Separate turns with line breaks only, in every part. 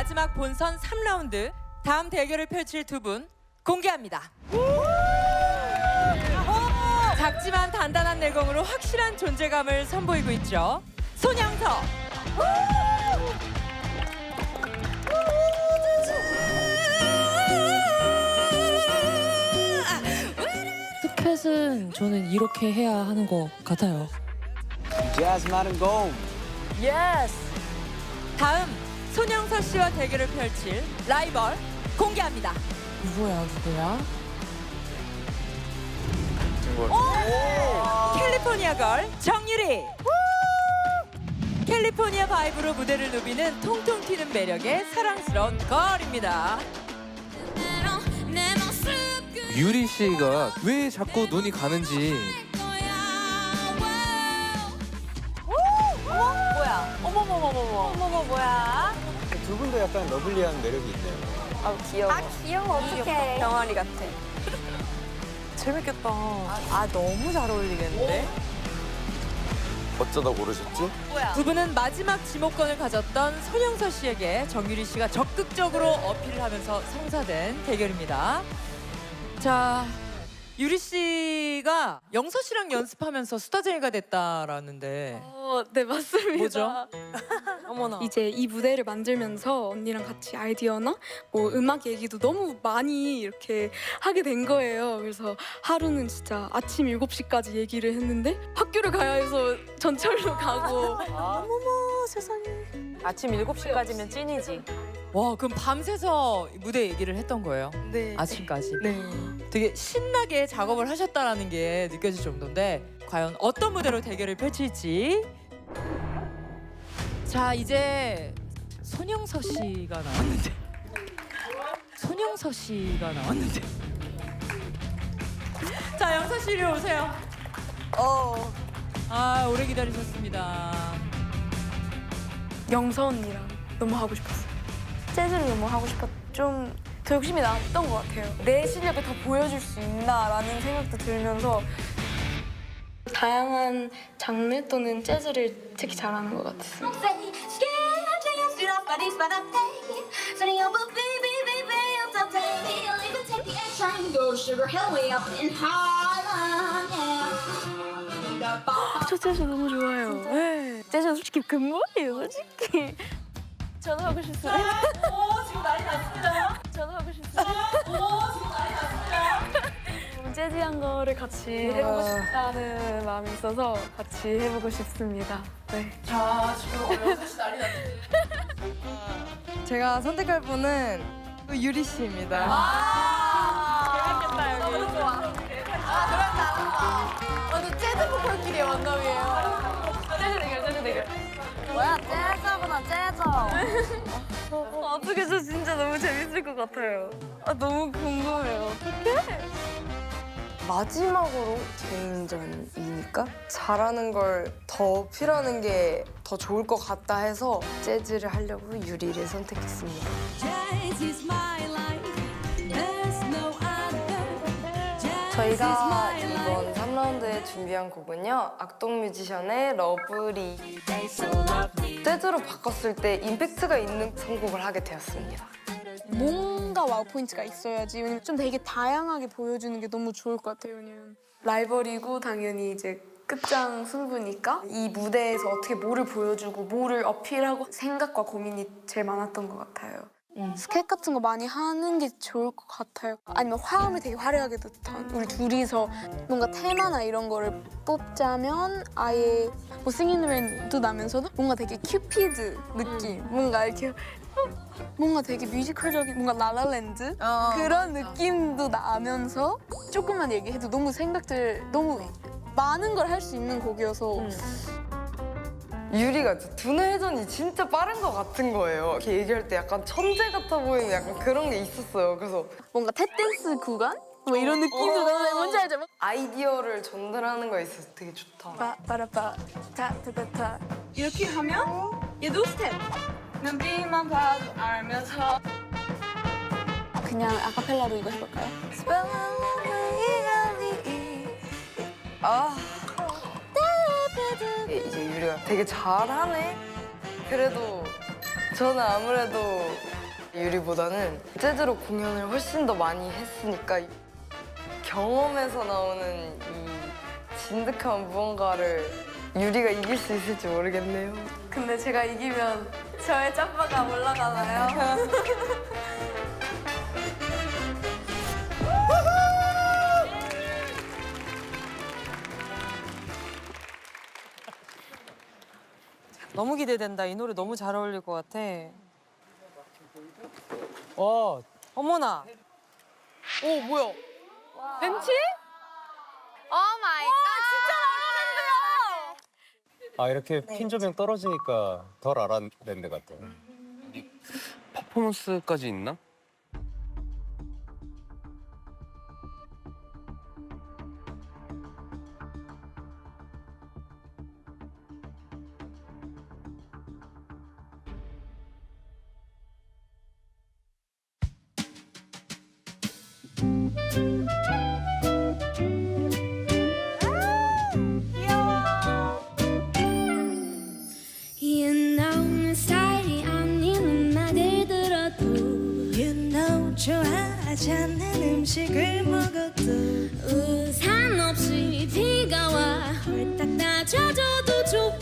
마지막 본선 3라운드 다음 대결을 펼칠 두 분 공개합니다. 작지만 단단한 내공으로 확실한 존재감을 선보이고 있죠. 손양서.
스켓은 저는 이렇게 해야 하는 것 같아요.
Go.
예스. 다음 손양서 씨와 대결을 펼칠 라이벌 공개합니다.
누구야 누구야?
캘리포니아 걸 정유리. 캘리포니아 바이브로 무대를 누비는 통통 튀는 매력의 사랑스러운 걸입니다.
유리 씨가 왜 자꾸 눈이 가는지
뭐야? 어머머머머머. 어머머 뭐야?
두 분도 약간 러블리한 매력이 있네요.
아 귀여워. 아 귀여워 어떡해. 병아리 같아.
재밌겠다.
아 너무 잘 어울리겠는데?
어쩌다 고르셨지?
두 분은 마지막 지목권을 가졌던 손영서 씨에게 정유리 씨가 적극적으로 어필을 하면서 성사된 대결입니다. 자, 유리 씨 가 영서 씨랑 연습하면서 수다쟁이가 됐다라는데
어, 네 맞습니다.
뭐죠?
어머나.
이제 이 무대를 만들면서 언니랑 같이 아이디어나 뭐 음악 얘기도 너무 많이 이렇게 하게 된 거예요. 그래서 하루는 진짜 아침 7시까지 얘기를 했는데 학교를 가야 해서 전철로 가고 어머머 세상에.
아침 7시까지면 찐이지.
와, 그럼 밤새서 무대 얘기를 했던 거예요.
네.
아침까지.
네.
되게 신나게 작업을 하셨다라는 게 느껴질 정도인데 과연 어떤 무대로 대결을 펼칠지 자 이제 손영서 씨가 나왔는데 손영서 씨가 나왔는데 자 영서 씨 이리 오세요
어.
아 오래 기다리셨습니다
영서 언니랑 너무 하고 싶었어요. 재즈를 너무 하고 싶었. 좀더 욕심이 났던 것 같아요. 내 실력을 더 보여줄 수 있나라는 생각도 들면서 다양한 장르 또는 재즈를 특히 잘하는 것
yeah.
저 재즈 너무 좋아요. 네. 재즈 솔직히 근본이에요, 솔직히. 저도 하고 싶어요. 오, 지금 난리 났습니다. 저도 하고 싶어요. 오, 지금 난리 났습니다. 재즈한 거를 같이 해보고 싶다는 마음이 있어서 같이 해보고 싶습니다. 네.
제가 선택할 분은 또 유리 씨입니다.
재밌겠다, 여기. 너무 좋아. 아, 그럼 나는 재즈 보컬끼리의 만남이에요. 재즈 대결, 재즈 대결.
뭐야 재즈 재즈.
어떻게 저 진짜 너무 재밌을 것 같아요. 아, 너무 궁금해요.
마지막으로 개인전이니까 잘하는 걸 더 필요하는 게 더 좋을 것 같다 해서 재즈를 하려고 유리를 선택했습니다. 저희가 이번 3라운드에 준비한 곡은요. 악동 뮤지션의 러브리. 재즈로 바꿨을 때 임팩트가 있는 선곡을 하게 되었습니다.
뭔가 와우 포인트가 있어야지. 왜냐면 좀 되게 다양하게 보여주는 게 너무 좋을 것 같아요. 왜냐면
라이벌이고 당연히 이제 끝장 승부니까 이 무대에서 어떻게 뭐를 보여주고 뭐를 어필하고 생각과 고민이 제일 많았던 것 같아요.
스케치 같은 거 많이 하는 게 좋을 것 같아요. 아니면 화음을 되게 화려하게 넣던 우리 둘이서 뭔가 테마나 이런 거를 뽑자면 아예 뭐 레인도 나면서도 뭔가 되게 큐피드 느낌, 뭔가 이렇게 뭔가 되게 뮤지컬적인 뭔가 라라랜드 그런 느낌도 나면서 조금만 얘기해도 너무 생각들 너무 많은 걸 할 수 있는 곡이어서
유리가 진짜 두뇌 회전이 진짜 빠른 것 같은 거예요. 이렇게 얘기할 때 약간 천재 같아 보이는 약간 그런 게 있었어요. 그래서
뭔가 탭댄스 구간 뭐 이런 느낌도 나는 뭔지 알죠? 막
아이디어를 전달하는 거에 있어서 되게 좋다.
빠 빠라빠 타타타타 이렇게 하면 얘도 스텝 눈빛만 봐도 알면서 그냥 아카펠라로 이거 해볼까요?
아. 이제 유리가 되게 잘하네. 그래도 저는 아무래도 유리보다는 재즈로 공연을 훨씬 더 많이 했으니까 경험에서 나오는 이 진득한 무언가를 유리가 이길 수 있을지 모르겠네요.
근데 제가 이기면 저의 짬바가 올라가나요?
너무 기대된다. 이 노래 너무 잘 어울릴 것 같아.
어,
어머나. 오 뭐야? 벤치?
아 이렇게 핀 조명 떨어지니까 덜 알아낸 것 같아.
퍼포먼스까지 있나?
음식을 먹어도 우산 없이 비가 와. 홀딱 낮아져도 좋아.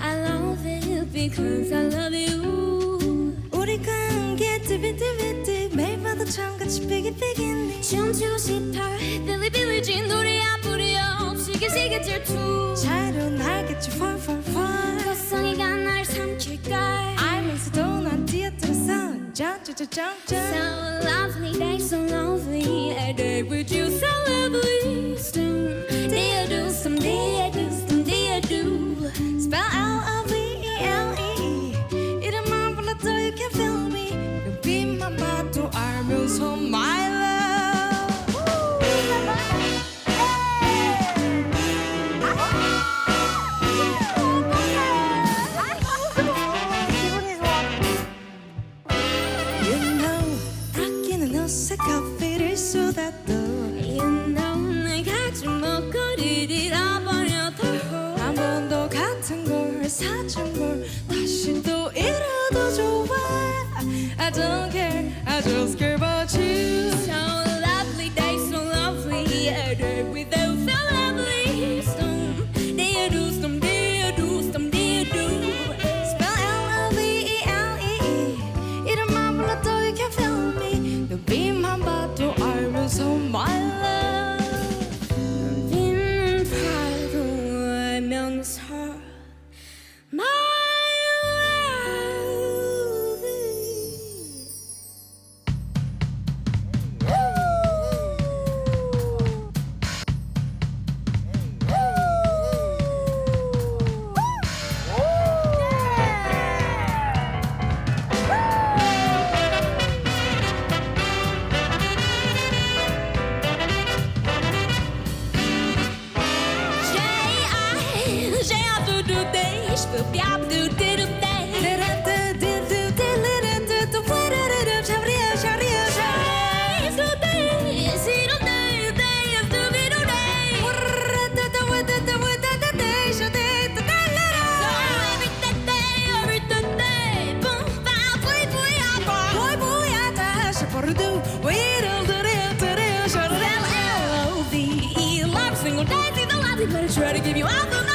I love it because I love you. 우리가 함께 뚜비뚜비뚜 매일 봐도 처음같이 삐기삐기니 춤추고 싶어. 빌리 빌리진 노래야 부려 시계시계 질투. 자료 알겠지 fall fall fall 거성이가 날 삼킬걸. 알면서도 난 뛰어들었어 점점점점점 So lovely day so try to give you all of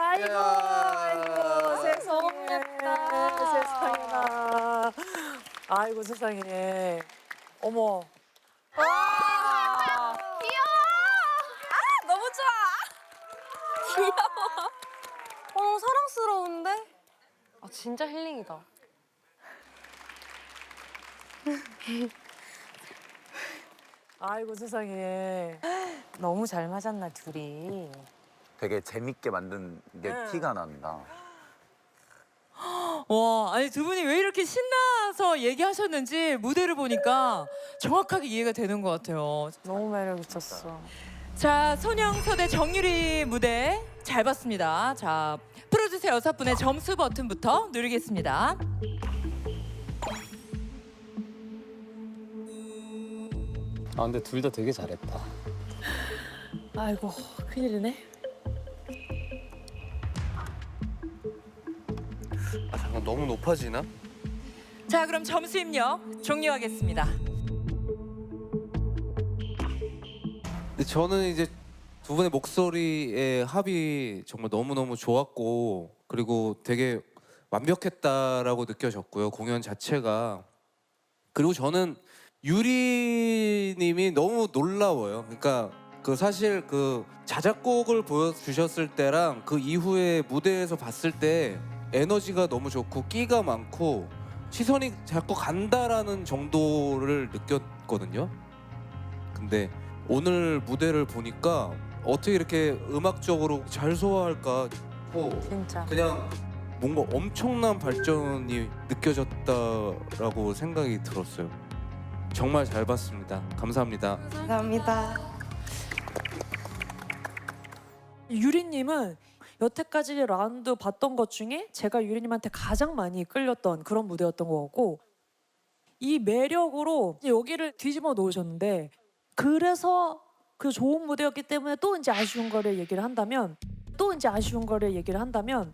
아이고, 아이고, 세상에나, 세상에나. 아이고, 세상에. 어머. 와! 귀여워! 아, 너무 좋아! 귀여워. 어, 사랑스러운데?
아 진짜 힐링이다.
아이고, 세상에. 너무 잘 맞았나, 둘이.
되게 재밌게 만든 게
네.
티가 난다.
와, 아니 두 분이 왜 이렇게 신나서 얘기하셨는지 무대를 보니까 정확하게 이해가 되는 것 같아요.
너무 매력 있었어.
자, 손영서대 정유리 무대 잘 봤습니다. 자, 프로듀서 여섯 분의 점수 버튼부터 누르겠습니다.
아 근데 둘 다 되게 잘했다.
아이고, 큰일이네.
아, 잠깐 너무 높아지나?
자, 그럼 점수 입력 종료하겠습니다.
근데 저는 이제 두 분의 목소리의 합이 정말 너무너무 좋았고 그리고 되게 완벽했다라고 느껴졌고요. 공연 자체가. 그리고 저는 유리님이 너무 놀라워요. 그러니까 그 사실 그 자작곡을 보여주셨을 때랑 그 이후에 무대에서 봤을 때 에너지가 너무 좋고 끼가 많고 시선이 자꾸 간다라는 정도를 느꼈거든요. 근데 오늘 무대를 보니까 어떻게 이렇게 음악적으로 잘 소화할까 싶고
진짜.
그냥 뭔가 엄청난 발전이 느껴졌다라고 생각이 들었어요. 정말 잘 봤습니다. 감사합니다.
감사합니다.
유리님은 여태까지 라운드 봤던 것 중에 제가 유리님한테 가장 많이 끌렸던 그런 무대였던 것 같고 이 매력으로 이제 여기를 뒤집어 놓으셨는데 그래서 그 좋은 무대였기 때문에 또 이제 아쉬운 거를 얘기를 한다면 또 이제 아쉬운 거를 얘기를 한다면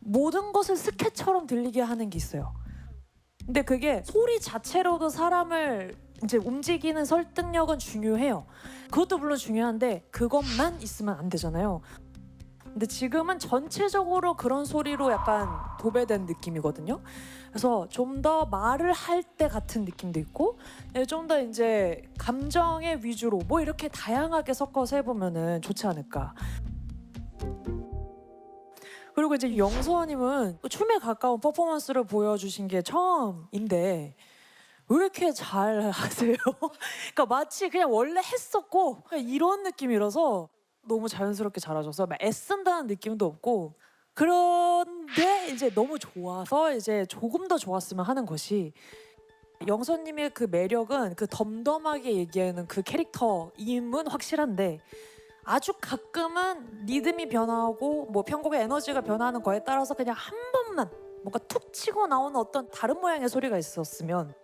모든 것을 스케처럼 들리게 하는 게 있어요. 근데 그게 소리 자체로도 사람을 이제 움직이는 설득력은 중요해요. 그것도 물론 중요한데 그것만 있으면 안 되잖아요. 근데 지금은 전체적으로 그런 소리로 약간 도배된 느낌이거든요. 그래서 좀 더 말을 할 때 같은 느낌도 있고 좀 더 이제 감정의 위주로 뭐 이렇게 다양하게 섞어서 해보면은 좋지 않을까. 그리고 이제 영서님은 춤에 가까운 퍼포먼스를 보여주신 게 처음인데 왜 이렇게 잘 하세요? 그러니까 마치 그냥 원래 했었고 그냥 이런 느낌이라서 너무 자연스럽게 잘하셔서 막 애쓴다는 느낌도 없고 그런데 이제 너무 좋아서 이제 조금 더 좋았으면 하는 것이 영서님의 그 매력은 그 덤덤하게 얘기하는 그 캐릭터임은 확실한데 아주 가끔은 리듬이 변화하고 뭐 편곡의 에너지가 변하는 거에 따라서 그냥 한 번만 뭔가 툭 치고 나오는 어떤 다른 모양의 소리가 있었으면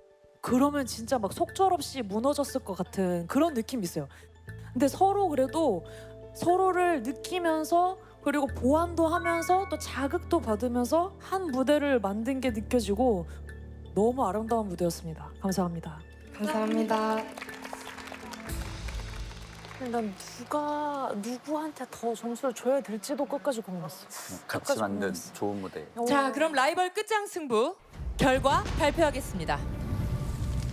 그러면 진짜 막 속절없이 무너졌을 것 같은 그런 느낌이 있어요. 근데 서로 그래도 서로를 느끼면서 그리고 보완도 하면서 또 자극도 받으면서 한 무대를 만든 게 느껴지고 너무 아름다운 무대였습니다. 감사합니다.
감사합니다.
난 누가 누구한테 더 점수를 줘야 될지도 끝까지 고민했어.
같이
끝까지
만든. 좋은 무대.
자, 그럼 라이벌 끝장 승부 결과 발표하겠습니다.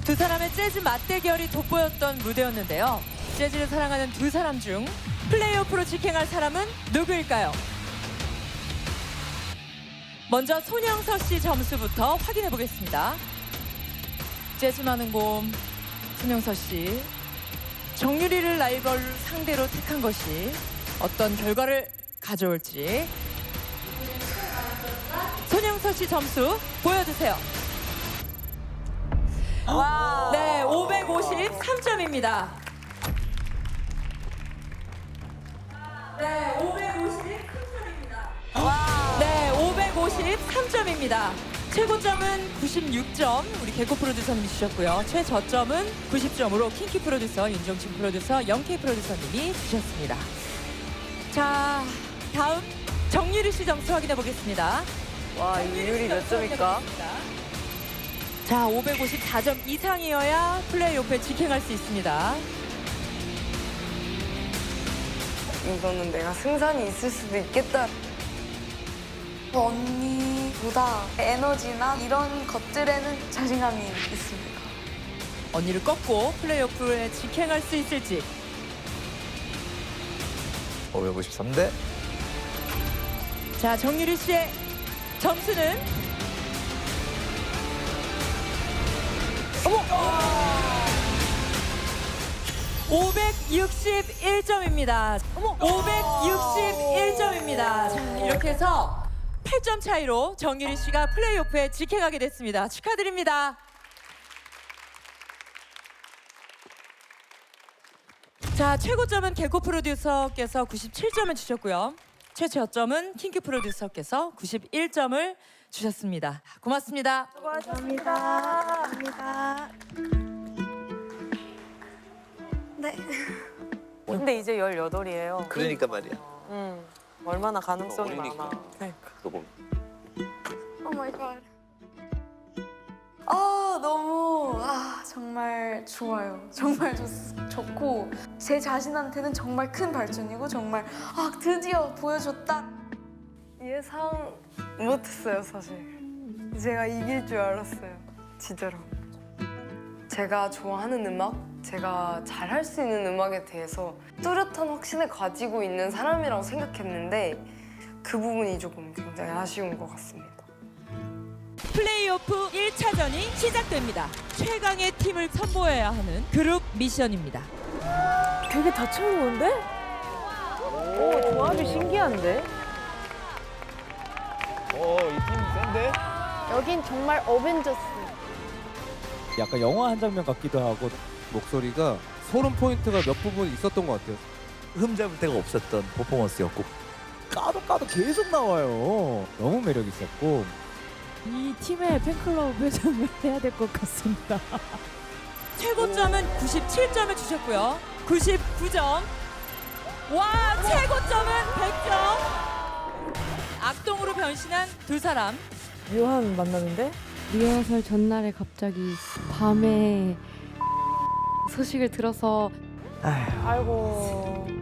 두 사람의 재즈 맞대결이 돋보였던 무대였는데요. 재즈를 사랑하는 두 사람 중 플레이오프로 직행할 사람은 누구일까요? 먼저 손영서 씨 점수부터 확인해 보겠습니다. 재즈 많은 곰 손영서 씨 정유리를 라이벌 상대로 택한 것이 어떤 결과를 가져올지 손영서 씨 점수 보여주세요. 네, 553점입니다. 네, 553점입니다. 네, 553점입니다. 최고점은 96점 우리 개코 프로듀서님이 주셨고요. 최저점은 90점으로 킹키 프로듀서, 윤정진 프로듀서, 영케이 프로듀서님이 주셨습니다. 자, 다음 정유리 씨 점수 확인해 보겠습니다.
와, 이 유리 몇 점일까?
자, 554점 이상이어야 플레이오프에 직행할 수 있습니다.
이거는 내가 승산이 있을 수도 있겠다.
언니보다 에너지나 이런 것들에는 자신감이 있습니다.
언니를 꺾고 플레이오프에 직행할 수 있을지.
553대
자, 정유리 씨의 점수는 어머! 561점입니다. 어머! 561점입니다. 자, 이렇게 해서 8점 차이로 정유리 씨가 플레이오프에 직행하게 됐습니다. 축하드립니다. 자, 최고점은 개코 프로듀서께서 97점을 주셨고요. 최저점은 킹크 프로듀서께서 91점을 주셨습니다. 고맙습니다.
네.
근데 이제 18이에요.
그러니까 말이야
음, 얼마나 가능성이
어리니까.
많아.
그거
오 마이 갓. 아 너무 아 정말 좋아요. 정말 좋, 좋고 제 자신한테는 정말 큰 발전이고 정말 아 드디어 보여줬다.
예상 못했어요, 사실. 제가 이길 줄 알았어요, 진짜로. 제가 좋아하는 음악, 제가 잘할 수 있는 음악에 대해서 뚜렷한 확신을 가지고 있는 사람이라고 생각했는데 그 부분이 조금 굉장히 아쉬운 것 같습니다.
플레이오프 1차전이 시작됩니다. 최강의 팀을 선보여야 하는 그룹 미션입니다.
되게 다채로운데?
오, 조합이 신기한데?
어이팀 센데?
여긴 정말 어벤져스.
약간 영화 한 장면 같기도 하고
목소리가 소름 포인트가 몇 부분 있었던 것 같아요.
흠잡을 데가 없었던 퍼포먼스였고
까도 까도 계속 나와요. 너무 매력 있었고
이 팀의 팬클럽 회장을 해야 될 것 같습니다.
최고점은 97점을 주셨고요. 99점. 와, 최고점은 100점. 악동으로 변신한 두 사람.
묘한 만남인데?
리허설 전날에 갑자기 밤에 소식을 들어서
아이고.